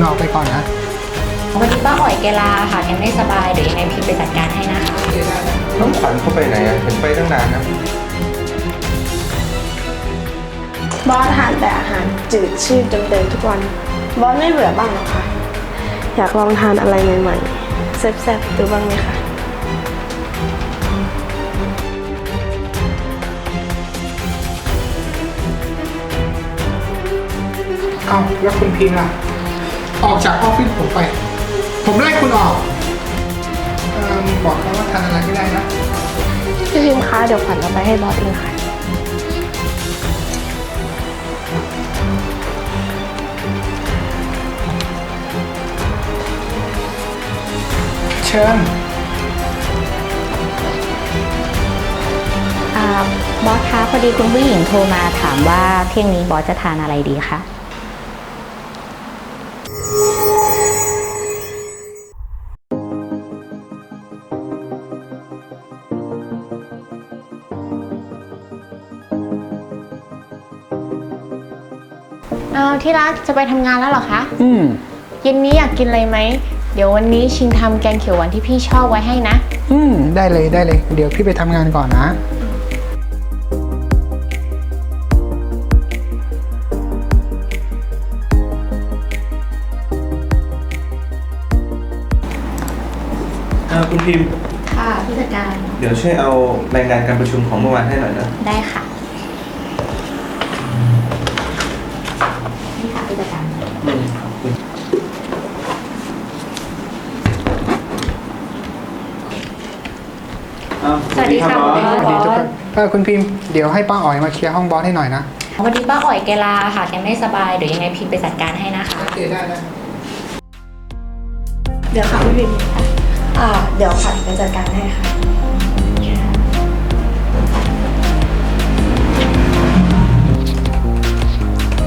คุณออกไปก่อนนะ วันนี้ป้าอ๋อยแกลาค่ะแกไม่สบายเดี๋ยวยังไงพิมไปจัดการให้นะคะน้องขวัญเขาไปไหนอะเห็นไปตั้งนานนะ บอสทานแต่อาหารจืดชืดเดิมๆทุกวัน บอสไม่เบื่อบ้างเหรอคะ อยากลองทานอะไรใหม่ๆแซ่บๆดูบ้างไหมคะ เอ้าแล้วคุณพิมพ์ล่ะ ออกจากออฟฟิศผมไป ผมไล่คุณออกเอิ่มบอกเขาว่าทานอะไรไม่ได้นะ พี่พิมพ์คะเดี๋ยวขวัญเอาไปให้บอสเองค่ะ เชิญ อ่าบอสคะพอดีคุณผู้หญิงโทรมาถามว่าเที่ยงนี้บอสจะทานอะไรดีคะ อาที่รักจะไปทำงานแล้วเหรอคะ อืมเย็นนี้อยากกินอะไรไหม เดี๋ยววันนี้ชิงทำแกงเขียวหวานที่พี่ชอบไว้ให้นะ อืมได้เลยได้เลย เดี๋ยวพี่ไปทำงานก่อนนะ เออคุณพิมพ์ ค่ะผู้จัดการเดี๋ยวช่วยเอารายงานการประชุมของเมื่อวานให้หน่อยนะ ได้ค่ะ นี่ค่ะผู้จัดการ อืมขอบคุณอ้าว สวัสดีค่ะบอสบอสสวัสดีทุกคนเออคุณพิมพ์เดี๋ยวให้ป้าอ๋อยมาเคลียร์ห้องบอสให้หน่อยนะวันนี้ป้าอ๋อยแกลาค่ะแกไม่สบายเดี๋ยวยังไงพิมไปจัดการให้นะคะ โอเคได้ได้เดี๋ยวค่ะพี่พิมพ์อ่า เดี๋ยวขวัญไปจัดการให้ค่ะ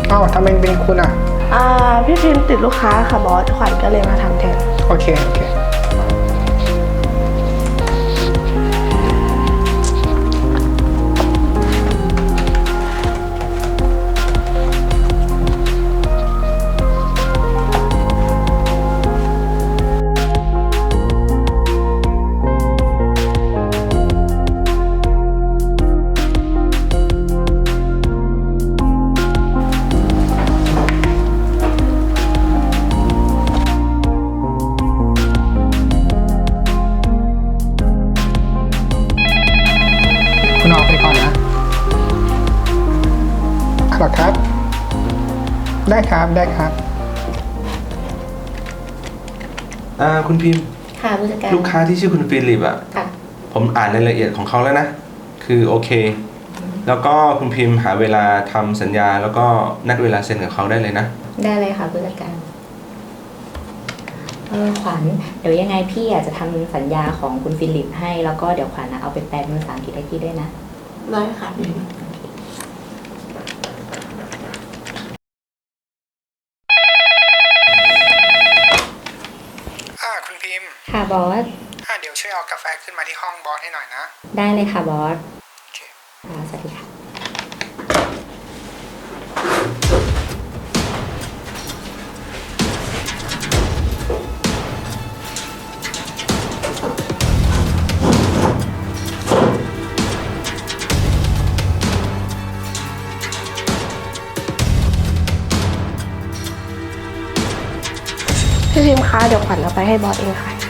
เอ้าทำไมเป็นคุณอะ อ่า พี่พิมพ์ติดลูกค้าค่ะบอส ขวัญก็เลยมาทำแทน โอเค โอเค ได้ครับได้ครับ อ่าคุณพิมพ์ค่ะผู้จัดการลูกค้าที่ชื่อคุณฟิลิปอะค่ะ ผมอ่านรายละเอียดของเขาแล้วนะ คือโอเค แล้วก็คุณพิมพ์หาเวลาทำสัญญา แล้วก็นัดเวลาเซ็นกับเขาได้เลยนะ ได้เลยค่ะผู้จัดการเออขวัญเดี๋ยวยังไงพี่อาจจะทำสัญญาของคุณฟิลิปให้ แล้วก็เดี๋ยวขวัญนะเอาไปแปลเป็นภาษาอังกฤษให้พี่ด้วยนะ ได้ค่ะพี่พิมพ์ อ่า คุณพิมพ์ ค่ะ บอสอ่าเดี๋ยวช่วยเอากาแฟขึ้นมาที่ห้องบอสให้หน่อยนะ ได้เลยค่ะบอสโอเคค่ะสวัสดีค่ะ พี่พิมพ์คะเดี๋ยวขวัญเอาไปให้บอสเองค่ะ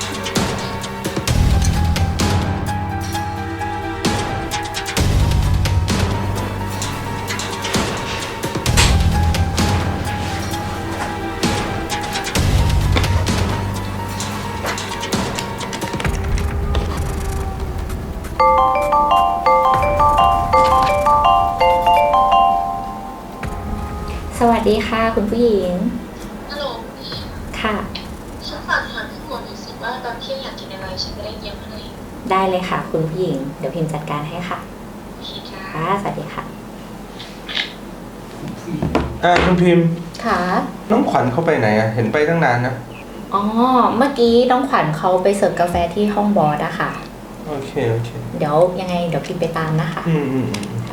ค่ะคุณผู้หญิง ฮัลโหลค่ะ ฉันฝากถามพี่ฝนหน่อยสิว่าตอนเที่ยงอยากกินอะไรฉันจะได้เตรียมให้ได้เลยค่ะ คุณผู้หญิง เดี๋ยวพิมพ์จัดการให้ค่ะโอเคค่ะค่ะสวัสดีค่ะ อ่าคุณพิมพ์ค่ะ น้องขวัญเขาไปไหนอะเห็นไปตั้งนานนะ อ๋อ เมื่อกี้น้องขวัญเขาไปเสิร์ฟกาแฟที่ห้องบอสอะค่ะ โอเค โอเค เดี๋ยวยังไงเดี๋ยวพิมพ์ไปตามนะคะ อืมอืมอืม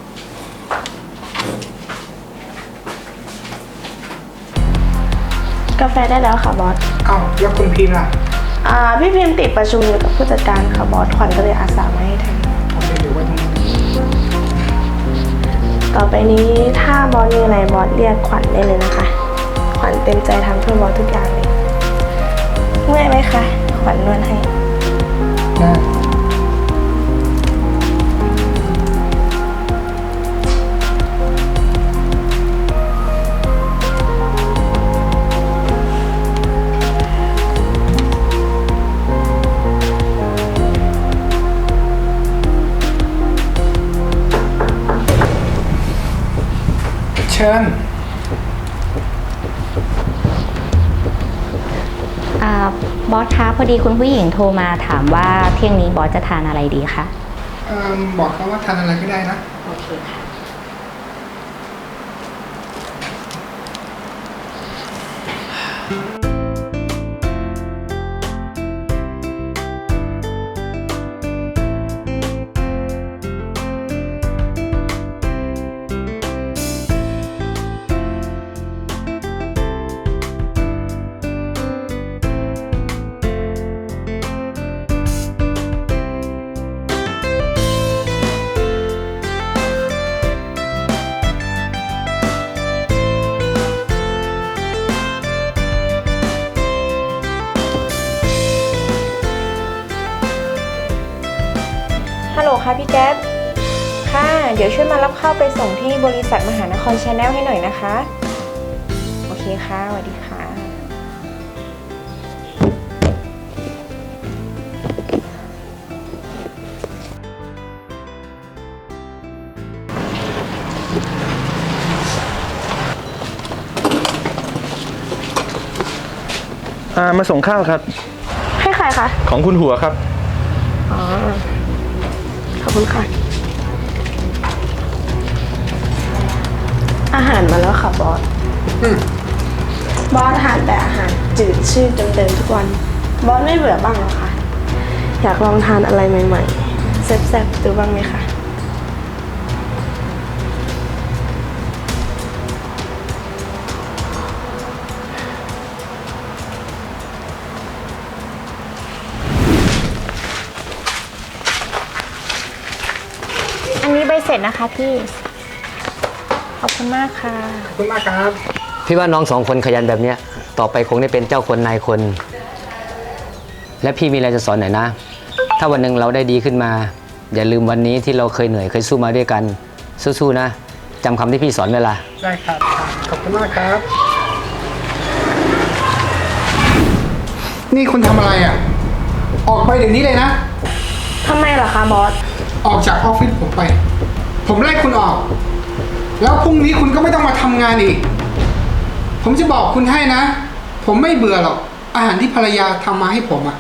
กาแฟได้แล้วค่ะบอสเอ้าแล้วคุณพิมพ์ล่ะอ่าพี่พิมพ์ติดประชุมอยู่กับผู้จัดการค่ะบอสขวัญก็เลยอาสามาให้แทนโอเคเดี๋ยวไว้ตรงนี้ต่อไปนี้ถ้าบอสมีอะไรบอสเรียกขวัญได้เลยนะคะ ขวัญเต็มใจทำเพื่อบอสทุกอย่างเลยเมื่อยไหมคะขวัญนวดให้ ได้ ชิญ อ่าบอสคะพอดีคุณผู้หญิงโทรมาถามว่าเที่ยงนี้บอสจะทานอะไรดีคะเอิ่มบอกเขาว่าทานอะไรก็ได้นะ โอเคค่ะ ค่ะพี่แก๊ปค่ะ เดี๋ยวช่วยมารับข้าวไปส่งที่บริษัทมหานครชาแนลให้หน่อยนะคะ โอเคค่ะสวัสดีค่ะ อ่ามาส่งข้าวครับ ให้ใครคะ ของคุณหัวครับ อ๋อข อบคุณค่ะ อาหารมาแล้วค่ะบอสอืมบอสทานแต่อาหารจืดชืดเดิมๆทุกวัน บอสไม่เบื่อบ้างเหรอคะ อยากลองทานอะไรใหม่ๆแซ่บๆดูบ้างไหมคะ นนี้ใบเสร็จนะคะพี่ขอบคุณมากค่ะ ขอบคุณมากครับ พี่ว่าน้องสองคนขยันแบบเนี้ย ต่อไปคงได้เป็นเจ้าคนนายคน และพี่มีอะไรจะสอนหน่อยนะ ถ้าวันหนึ่งเราได้ดีขึ้นมา อย่าลืมวันนี้ที่เราเคยเหนื่อยเคยสู้มาด้วยกัน สู้ๆนะจำคำที่พี่สอนเวลา ได้ครับ ขอบคุณมากครับ นี่คุณทำอะไรอะ ออกไปเดี๋ยวนี้เลยนะ ทำไมล่ะคะบอส ออกจากออฟฟิศผมไป ผมไล่คุณออก แล้วพรุ่งนี้คุณก็ไม่ต้องมาทำงานอีก ผมจะบอกคุณให้นะ ผมไม่เบื่อหรอก อาหารที่ภรรยาทำมาให้ผมอะ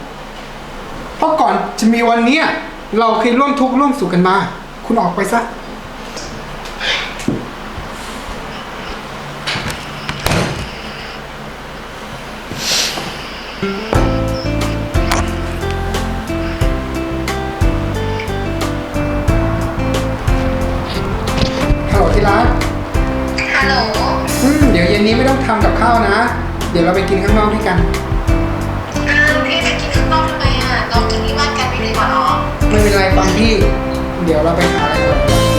เพราะก่อนจะมีวันเนี้ยเราเคยร่วมทุกข์ร่วมสุขกันมา คุณออกไปซะฮัล นนี้ไม่ต้องทำกับข้าวนะ เดี๋ยวเราไปกินข้างนอกด้วยกัน อ้าวพี่จะกินข้างนอกทำไมอะเรากินที่บ้านกันไม่ดีกว่าหรอไม่เป็นไรฟังพี่ เดี๋ยวเราไปหาอะไรก่อน